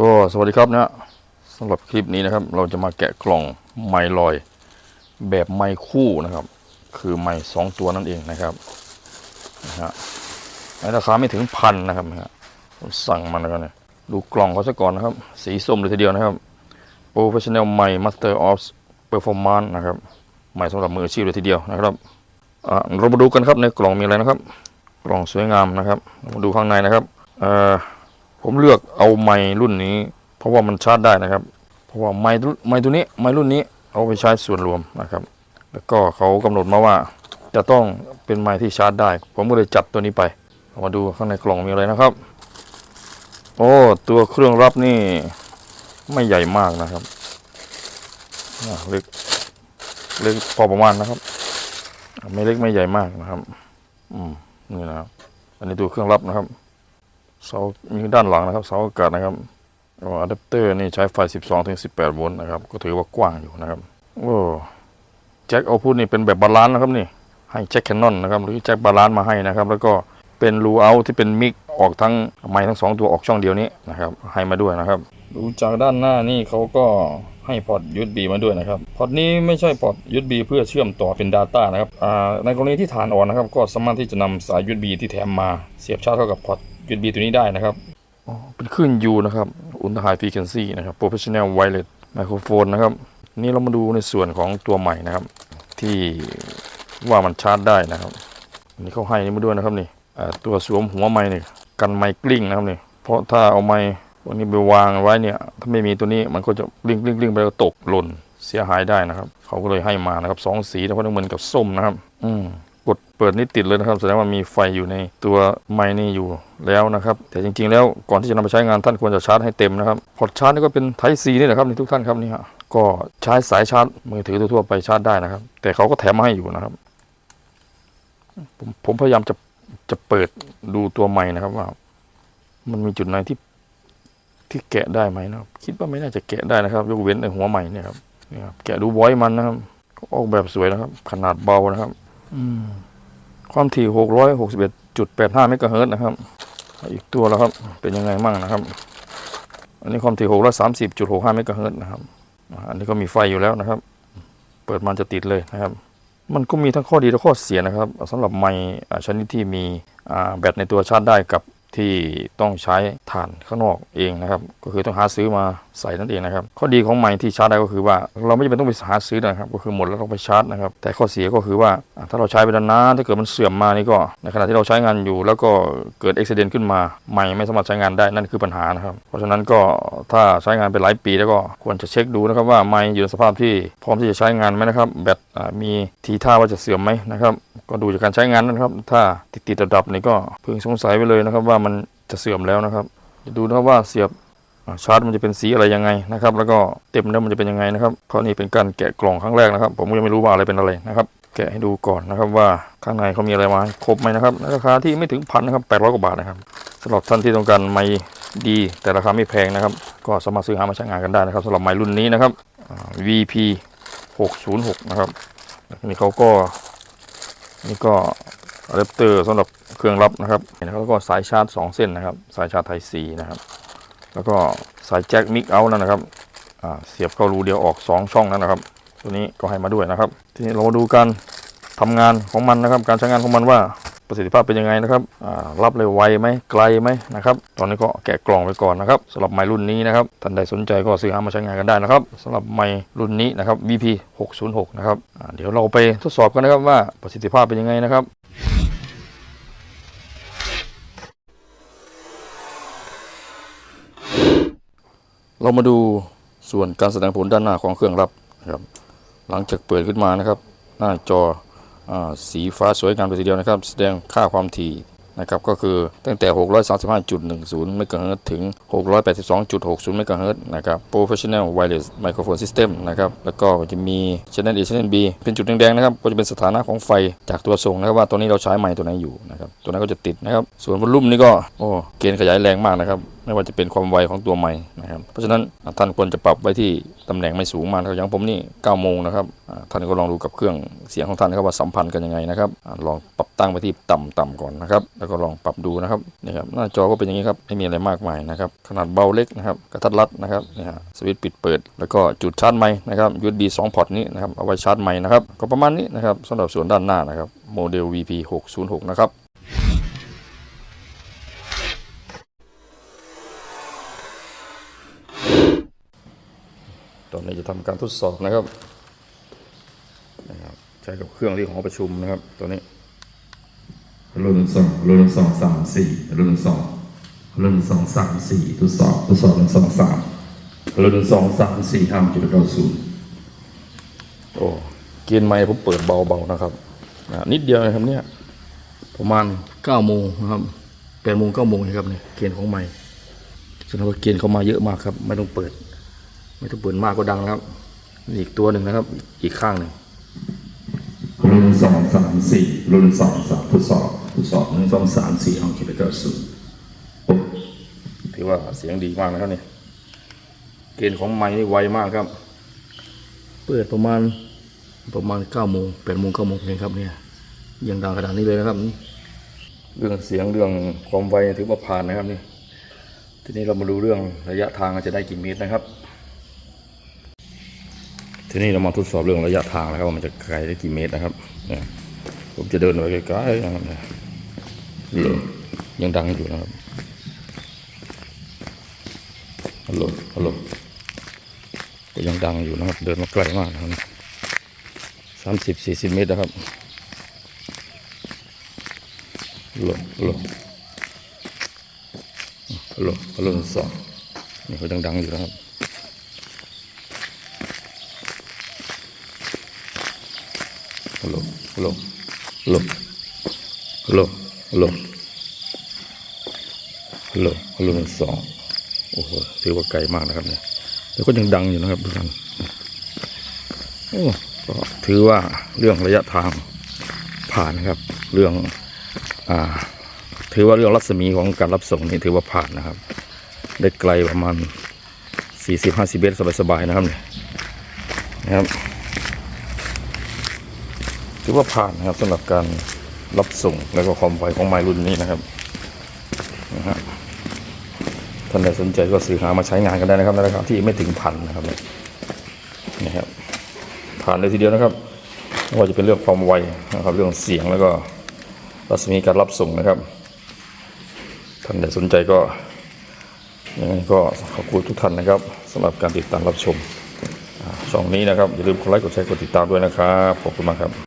ก็สวัสดีครับนะสำหรับคลิปนี้นะครับ เราจะมาแกะกล่องไม้ลอย แบบไม้คู่นะครับ คือไม้สองตัวนั่นเองนะครับนะฮะราคาไม่ถึงพันนะครับนะฮะผมสั่งมาแล้วเนี่ยดูกล่องเขาซะก่อนนะครับ สีส้มเลยทีเดียวนะครับ Professional ไม้ Master of Performance นะครับไม้สำหรับมืออาชีพเลยทีเดียวนะครับอ่าเรามาดูกันครับในกล่องมีอะไรนะครับ กล่องสวยงามนะครับ มาดูข้างในนะครับเอ่อ ผมเลือกเอาไม้รุ่นนี้ เพราะว่ามันชาร์จได้นะครับ เพราะว่าไม้ไม้ตัวนี้ไม้รุ่นนี้เอาไปใช้ส่วนรวมนะครับ แล้วก็เขากำหนดมาว่าจะต้องเป็นไม้ที่ชาร์จได้ ผมก็เลยจัดตัวนี้ไปมาดูข้างในกล่องมีอะไรนะครับ โอ้ตัวเครื่องรับนี่ไม่ใหญ่มากนะครับเล็กเล็กพอประมาณนะครับ ไม่เล็กไม่ใหญ่มากนะครับ อืมนี่นะครับ อันนี้ตัวเครื่องรับนะครับ เสามีด้านหลังนะครับเสาอากาศนะครับอะแดปเตอร์นี่ใช้ไฟ 12ถึง18 โวลต์นะครับ ก็ถือว่ากว้างอยู่นะครับโอ้แจ็คเอาพูดนี่เป็นแบบบาลานซ์นะครับนี่ให้แจ็คแคนนอนนะครับหรือแจ็คบาลานซ์มาให้นะครับ แล้วก็เป็นรูเอาที่เป็นมิกออกทั้งไม้ทั้งสองตัวออกช่องเดียวนี้นะครับ ให้มาด้วยนะครับ ดูจากด้านหน้านี่เขาก็ให้พอร์ต USB มาด้วยนะครับ พอร์ตนี้ไม่ใช่พอร์ต USB เพื่อเชื่อมต่อเป็น Data นะครับในกรณีที่ฐานอ่อนนะครับ ก็สามารถที่จะนำสาย USB ที่แถมมาเสียบชาร์จเข้ากับพอร์ต USB ตัวนี้ได้นะครับอ๋อเป็นคลื่น U นะครับ Ultra High Frequency นะครับ Professional Wireless Microphone นะครับ นี่เรามาดูในส่วนของตัวใหม่นะครับ ที่ว่ามันชาร์จได้นะครับนนี้เขาให้นี่มาด้วยนะครับนี่ตัวสวมหัวไม้นี่กันไม้กลิ้งนะครับนี่เพราะถ้าเอาไม้ตัวนี้ไปวางไว้เนี่ยถ้าไม่มีตัวนี้มันก็จะกลิ้งกลิ้งกลิ้งไปแล้วก็ตกหล่นเสียหายได้นะครับ เขาก็เลยให้มานะครับสองสีแล้วก็ต้องเหมือนกับส้มนะครับ อืม กดเปิดนี่ติดเลยนะครับแสดงว่ามีไฟอยู่ในตัวไม้นี่อยู่แล้วนะครับ แต่จริงๆแล้วก่อนที่จะนำไปใช้งานท่านควรจะชาร์จให้เต็มนะครับพอร์ตชาร์จนี่ก็เป็น Type C นี่แหละครับนี่ทุกท่านครับนี่ฮะก็ใช้สายชาร์จมือถือทั่วไปชาร์จได้นะครับ แต่เขาก็แถมมาให้อยู่นะครับ ผมผมพยายามจะจะเปิดดูตัวไม้นะครับว่า มันมีจุดไหนที่ที่แกะได้ไหมนะครับ คิดว่าไม่น่าจะแกะได้นะครับ ยกเว้นไอ้หัวใหม่เนี่ยครับนี่ครับแกะดูบอยมันนะครับออกแบบสวยนะครับ ขนาดเบานะครับ ความถี่หกร้อยหกสิบเอ็ดจุดแปดห้าเมกะเฮิร์ตนะครับ อีกตัวแล้วครับ เป็นยังไงมั่งนะครับ อันนี้ความถี่หกร้อยสามสิบจุดหกห้าเมกะเฮิร์ตนะครับ อันนี้ก็มีไฟอยู่แล้วนะครับ เปิดมันจะติดเลยนะครับ มันก็มีทั้งข้อดีและข้อเสียนะครับสำหรับไม้อ่ชนิดที่มีแบตในตัวชาร์จได้กับ ที่ต้องใช้ถ่านข้างนอกเองนะครับ ก็คือต้องหาซื้อมาใส่นั่นเองนะครับ ข้อดีของไม้ที่ชาร์จได้ก็คือว่า เราไม่จำเป็นต้องไปหาซื้อนะครับ ก็คือหมดแล้วต้องไปชาร์จนะครับ แต่ข้อเสียก็คือว่าถ้าเราใช้ไปนานๆถ้าเกิดมันเสื่อมมานี่ก็ในขณะที่เราใช้งานอยู่ แล้วก็เกิดอุบิเหตุขึ้นมาไม้ไม่สามารถใช้งานได้นั่นคือปัญหานะครับ เพราะฉะนั้นก็ถ้าใช้งานเป็นหลายปีแล้วก็ควรจะเช็คดูนะครับว่าไม้อยู่ในสภาพที่พร้อมที่จะใช้งานไหมนะครับ แบตมีทีท่าว่าจะเสื่อมไหมนะครับ ก็ดูจากการใช้งานนะครับ ถ้าติดติดดับๆนี่ก็พึงสงสัยไว้เลยนะครับว่ามันจะเสื่อมแล้วนะครับจะดูนะว่าเสียบชาร์จมันจะเป็นสีอะไรยังไงนะครับ แล้วก็เต็มแล้วมันจะเป็นยังไงนะครับเพราะนี่เป็นการแกะกล่องครั้งแรกนะครับ ผมก็ยังไม่รู้ว่าอะไรเป็นอะไรนะครับ แกะให้ดูก่อนนะครับว่าข้างในเขามีอะไรมาครบไหมนะครับราคาที่ไม่ถึงพันนะครับแปดร้อยกว่าบาทนะครับสำหรับท่านที่ต้องการไม้ดี แต่ราคาไม่แพงนะครับ ก็สามารถซื้อหามาใช้งานกันได้นะครับสำหรับไม้รุ่นนี้นะครับ VP 606 นะครับนี่เขาก็นี่ก็อะแดปเตอร์สำหรับ เครื่องรับนะครับแล้วก็สายชาร์จ 2 เส้นนะครับ สายชาร์จไทยซีนะครับ แล้วก็สายแจ็คมิกเอาท์นั่นนะครับเสียบเข้ารูเดียวออก 2 ช่องนั่นนะครับ ตัวนี้ก็ให้มาด้วยนะครับ ทีนี้เรามาดูการทำงานของมันนะครับ การใช้งานของมันว่าประสิทธิภาพเป็นยังไงนะครับรับเลยไวไหมไกลไหมนะครับ ตอนนี้ก็แกะกล่องไปก่อนนะครับสำหรับไม้รุ่นนี้นะครับ ท่านใดสนใจก็ซื้อหามาใช้งานกันได้นะครับสำหรับไม้รุ่นนี้นะครับ VP 606นะครับ เดี๋ยวเราไปทดสอบกันนะครับว่าประสิทธิภาพเป็นยังไงนะครับ เรามาดูส่วนการแสดงผลด้านหน้าของเครื่องรับนะครับ หลังจากเปิดขึ้นมานะครับ หน้าจออสีฟ้าสวยงามเลยทีเดียวนะครับ แสดงค่าความถี่นะครับก็คือตั้งแต่ 635.10เมกะเฮิรตถึง 682.60เมกะเฮิรตนะครับ Professional Wireless Microphone System นะครับ แล้วก็จะมี Channel A Channel B เป็นจุดแดงๆนะครับ ก็จะเป็นสถานะของไฟจากตัวส่งนะครับว่าตัวนี้เราใช้ไม้ตัวไหนอยู่นะครับ ตัวนั้นก็จะติดนะครับ ส่วนวอลลุ่มนี่ก็ โอ้ เกณฑ์ขยายแรงมากนะครับ ไม่ว่าจะเป็นความไวของตัวไม้นะครับ เพราะฉะนั้นท่านควรจะปรับไว้ที่ตำแหน่งไม่สูงมากครับอย่างผมนี่9โมงนะครับท่านก็ลองดูกับเครื่องเสียงของท่านครับว่าสัมพันธ์กันยังไงนะครับลองปรับตั้งไปที่ต่ำต่ำก่อนนะครับ แล้วก็ลองปรับดูนะครับนี่ครับหน้าจอก็เป็นอย่างนี้ครับไม่มีอะไรมากมายนะครับขนาดเบาเล็กนะครับกระทัดรัดนะครับนี่ฮะสวิตช์ปิดเปิด แล้วก็จุดชาร์จไม้นะครับ USB 2พอร์ตนี้นะครับเอาไว้ชาร์จไม้นะครับก็ประมาณนี้นะครับสำหรับส่วนด้านหน้านะครับโมเดล VP 606นะครับ อนนี้จะทำการทดสอบนะครับนะครับ ใช้กับเครื่องที่หอประชุมนะครับ ตัวนี้รุ่นสองรุ่นสองสามสี่รุ่นสองรุ่นสองสามสี่ทดสอบทดสอบรุ่นสองสามรุ่นสองสามสี่ห้าจุดเก้าศูนย์โอ้เกียร์ไม้ผมเปิดเบาๆนะครับนะนิดเดียวนะครับเนี่ยประมาณ9โมงนะครับ8โมง9โมงนะครับเนี่ยเกียร์ของไม้แสดงว่าเกียร์เขามาเยอะมากครับ ไม่ต้องเปิด ไม่ต้องเปิดมากก็ดังนะครับนี่อีกตัวหนึ่งนะครับ อีกข้างหนึ่งรุ่นสองสามสี่รุ่นสองสามทดสอบทดสอบรุ่นสองสามสี่ห้าจุดเก้าศูนย์ถือว่าเสียงดีมากนะครับเนี่ยเกณฑ์ของไม้นี่ไวมากครับ เปิดประมาณประมาณ9โมง8โมง9โมงเองครับเนี่ยยังดังขนาดนี้เลยนะครับ เรื่องเสียงเรื่องความไวถือว่าผ่านนะครับนี่ทีนี้เรามาดูเรื่องระยะทางจะได้กี่เมตรนะครับ ทีนี้เรามาทดสอบเรื่องระยะทางนะครับว่ามันจะไกลได้กี่เมตรนะครับเนี่ยผมจะเดินไปไกลๆนะครับเนี่ยเหลือยังดังอยู่นะครับฮัลโหลฮัลโหลก็ยังดังอยู่นะครับ เดินมาไกลมากนะครับสามสิบสี่สิบเมตรนะครับฮัลโหลฮัลโหลฮัลโหลฮัลโหลสองนี่เขาดังๆอยู่นะครับ ฮัลโหลฮัลโหลฮัลโหลฮัลโหลฮัลโหลฮัลโหลฮัลโหลสองโอ้โหถือว่าไกลมากนะครับเนี่ยแต่ก็ยังดังอยู่นะครับทุกท่านโอ้ก็ถือว่าเรื่องระยะทางผ่านนะครับ เรื่องอ่าถือว่าเรื่องรัศมีของการรับส่งนี่ถือว่าผ่านนะครับ ได้ไกลประมาณ 40-50 เมตรสบายๆนะครับเนี่ยนะครับ ถือว่าผ่านนะครับสำหรับการรับส่งแล้วก็ความไวของไมล์รุ่นนี้นะครับนะฮะท่านใดสนใจก็ซื้อหามาใช้งานกันได้นะครับในราคาที่ไม่ถึงพันนะครับนี่ครับผ่านเลยทีเดียวนะครับไม่ว่าจะเป็นเรื่องความไวนะครับเรื่องเสียงแล้วก็รัศมีการรับส่งนะครับท่านใดสนใจก็ยังไงก็ขอบคุณทุกท่านนะครับสำหรับการติดตามรับชมช่องนี้นะครับอย่าลืมกดไลค์กดแชร์กดติดตามด้วยนะครับขอบคุณมากครับ